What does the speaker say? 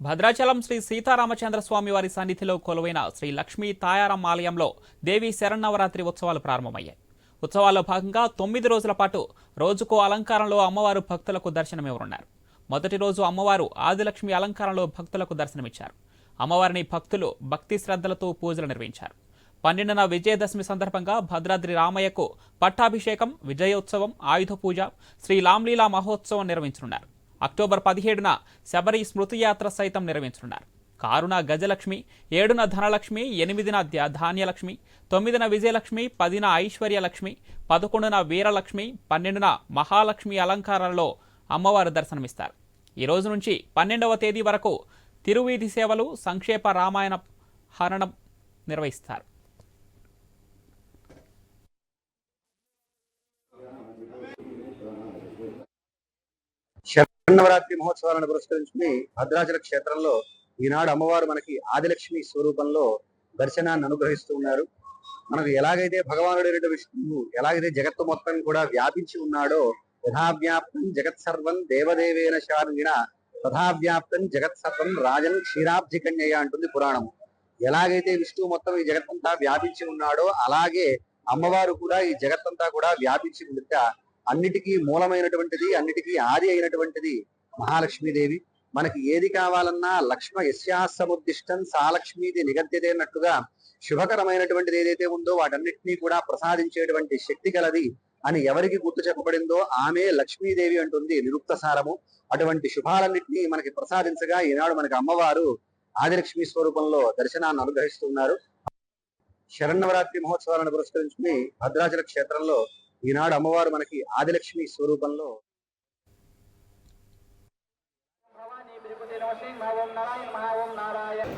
భద్రాచలం శ్రీ సీతారామచంద్రస్వామి వారి సన్నిధిలో కొలువైన శ్రీ లక్ష్మీ తాయారం ఆలయంలో దేవి శరన్నవరాత్రి ఉత్సవాలు ప్రారంభమయ్యాయి. ఉత్సవాల్లో భాగంగా తొమ్మిది రోజుల పాటు రోజుకు అలంకారంలో అమ్మవారు భక్తులకు దర్శనమివ్వనున్నారు. మొదటి రోజు అమ్మవారు ఆదిలక్ష్మి అలంకారంలో భక్తులకు దర్శనమిచ్చారు. అమ్మవారిని భక్తులు భక్తి శ్రద్ధలతో పూజలు నిర్వహించారు. పన్నెండున విజయదశమి సందర్భంగా భద్రాద్రి రామయ్యకు పట్టాభిషేకం విజయోత్సవం ఆయుధ పూజ శ్రీ లాంలీలా మహోత్సవం నిర్వహించనున్నారు. అక్టోబర్ పదిహేడున శబరి స్మృతియాత్ర సైతం నిర్వహించనున్నారు. కారున గజలక్ష్మి ఏడున ధనలక్ష్మి ఎనిమిదిన ధాన్యలక్ష్మి తొమ్మిదిన విజయలక్ష్మి పదిన ఐశ్వర్యలక్ష్మి పదకొండున వీరలక్ష్మి పన్నెండున మహాలక్ష్మి అలంకారంలో అమ్మవారు దర్శనమిస్తారు. ఈ రోజు నుంచి పన్నెండవ తేదీ వరకు తిరువీధి సేవలు సంక్షేప రామాయణ హరణం నిర్వహిస్తారు. నవరాత్రి మహోత్సవాలను పురస్కరించుకుని భద్రాచల క్షేత్రంలో ఈనాడు అమ్మవారు మనకి ఆదిలక్ష్మి స్వరూపంలో దర్శనాన్ని అనుగ్రహిస్తూ ఉన్నారు. మనకు ఎలాగైతే భగవానుడు విష్ణువు ఎలాగైతే జగత్తు మొత్తం కూడా వ్యాపించి ఉన్నాడో యథావ్యాప్తం జగత్ సర్వం దేవదేవేన శార్గిణ తథావ్యాప్తం జగత్ సర్వం రాజన్ క్షీరాబ్ధి కన్యయ అంటుంది పురాణం. ఎలాగైతే విష్ణువు మొత్తం ఈ జగత్తంతా వ్యాపించి ఉన్నాడో అలాగే అమ్మవారు కూడా ఈ జగత్తంతా కూడా వ్యాపించి ఉండితే అన్నిటికీ మూలమైనటువంటిది అన్నిటికీ ఆది అయినటువంటిది మహాలక్ష్మీదేవి. మనకి ఏది కావాలన్నా లక్ష్మ యశ్యాసముద్దిష్టం సాలక్ష్మీది సా నిగద్యతే అన్నట్టుగా శుభకరమైనటువంటిది ఏదైతే ఉందో వాటన్నిటినీ కూడా ప్రసాదించేటువంటి శక్తి కలది అని ఎవరికి గుర్తు చెప్పబడిందో ఆమె లక్ష్మీదేవి అంటుంది నిరుక్త సారము అటువంటి శుభాలన్నింటినీ మనకి ప్రసాదించగా ఈనాడు మనకి అమ్మవారు ఆదిలక్ష్మి స్వరూపంలో దర్శనాన్ని అనుగ్రహిస్తున్నారు. శరన్నవరాత్రి మహోత్సవాలను పురస్కరించుకుని భద్రాచల క్షేత్రంలో ఈనాడు అమ్మవారు మనకి ఆదిలక్ష్మి స్వరూపంలో ఓం నారాయణ ఓం నారాయణ.